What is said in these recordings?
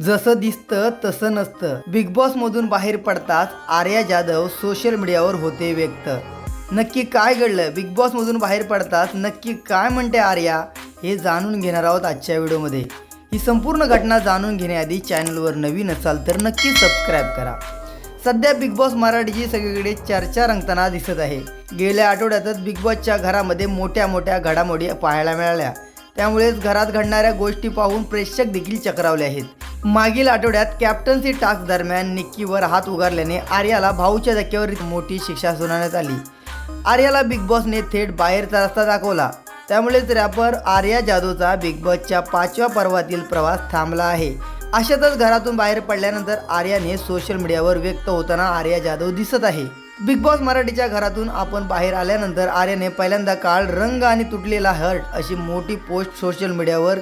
जसं दिसतं तसं नसतं. बिग बॉस मधून बाहेर पडताच आर्या जाधव सोशल मीडियावर होते व्यक्त. नक्की काय घडलं? बिग बॉस मधून बाहेर पडताच नक्की काय म्हणते आर्या? हे जाणून घेणार आहोत आजच्या व्हिडिओमध्ये. ही संपूर्ण घटना जाणून घेण्याआधी चॅनलवर नवीन असाल तर नक्की सबस्क्राईब करा. सध्या बिग बॉस मराठीची सगळीकडे चर्चा रंगताना दिसत आहे. गेल्या आठवड्यातच बिग बॉसच्या घरामध्ये मोठ्या मोठ्या घडामोडी पाहायला मिळाल्या. त्यामुळेच घरात घडणाऱ्या गोष्टी पाहून प्रेक्षक देखील चक्रावले आहेत. मागील आठवड्यात कॅप्टन्सी टास्क दरम्यान निक्कीवर हात उगारल्याने आर्याला भाऊच्या धक्क्यावर मोठी शिक्षा सुनावण्यात आली. आर्याला बिग बॉसने थेट बाहेरचा रस्ता दाखवला. त्यामुळेच रॅपर आर्या जाधवचा बिग बॉसच्या पाचव्या पर्वातील प्रवास थांबला आहे. अशातच घरातून बाहेर पडल्यानंतर आर्याने सोशल मीडियावर व्यक्त होताना आर्या जाधव दिसत आहे. बिग बॉस मराठीच्या घरातून आपण बाहेर आल्यानंतर आर्याने पहिल्यांदा काळ रंग आणि तुटलेला हर्ट अशी मोठी पोस्ट सोशल मीडियावर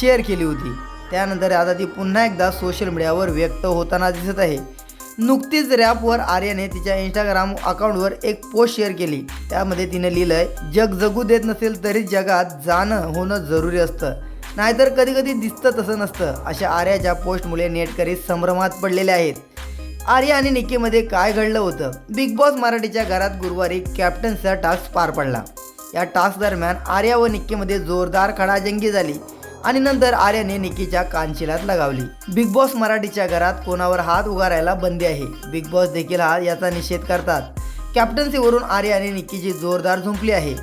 शेअर केली होती. त्यानंतर आता ती पुन्हा एकदा सोशल मीडियावर व्यक्त होताना दिसत आहे. नुकतीच रॅपवर आर्याने तिच्या इंस्टाग्राम अकाउंटवर एक पोस्ट शेअर केली. त्यामध्ये तिने लिहिलंय जग जगू देत नसेल तरी जगात जाणं होणं जरुरी असतं. नाहीतर कधीकधी दिसतं तसं नसतं अशा आर्याच्या पोस्टमुळे नेटकरी संभ्रमात पडलेले आहेत. आर्या आणि निकीमध्ये काय घडलं होतं? बिग बॉस मराठीच्या घरात गुरुवारी कॅप्टन्सचा टास्क पार पडला. या टास्क दरम्यान आर्या व निक्कीमध्ये जोरदार खडाजंगी झाली. आणि नंतर आर्याने निकीच्या कानशिलात लगावली. बिग बॉस मराठीच्या घरात कोणावर हात उगारायला बंदी आहे? बिग बॉस देखील हा याचा निषेध करतात. कॅप्टन्सीवरून आर्याने निक्कीची जोरदार झुंपली आहे.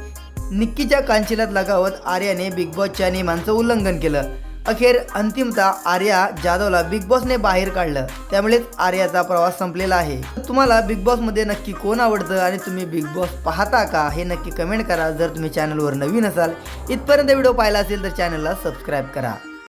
निक्कीच्या कानशिलात लगावत आर्याने बिग बॉसच्या नियमांचं उल्लंघन केलं. अखेर अंतिमता आर्या जाधवला बिग बॉसने बाहेर काढलं. त्यामुळेच आर्याचा प्रवास संपलेला आहे. तुम्हाला बिग बॉसमध्ये नक्की कोण आवडतं आणि तुम्ही बिग बॉस पाहता का हे नक्की कमेंट करा. जर तुम्ही चॅनलवर नवीन असाल इथपर्यंत व्हिडिओ पाहिला असेल तर चॅनलला सबस्क्राईब करा.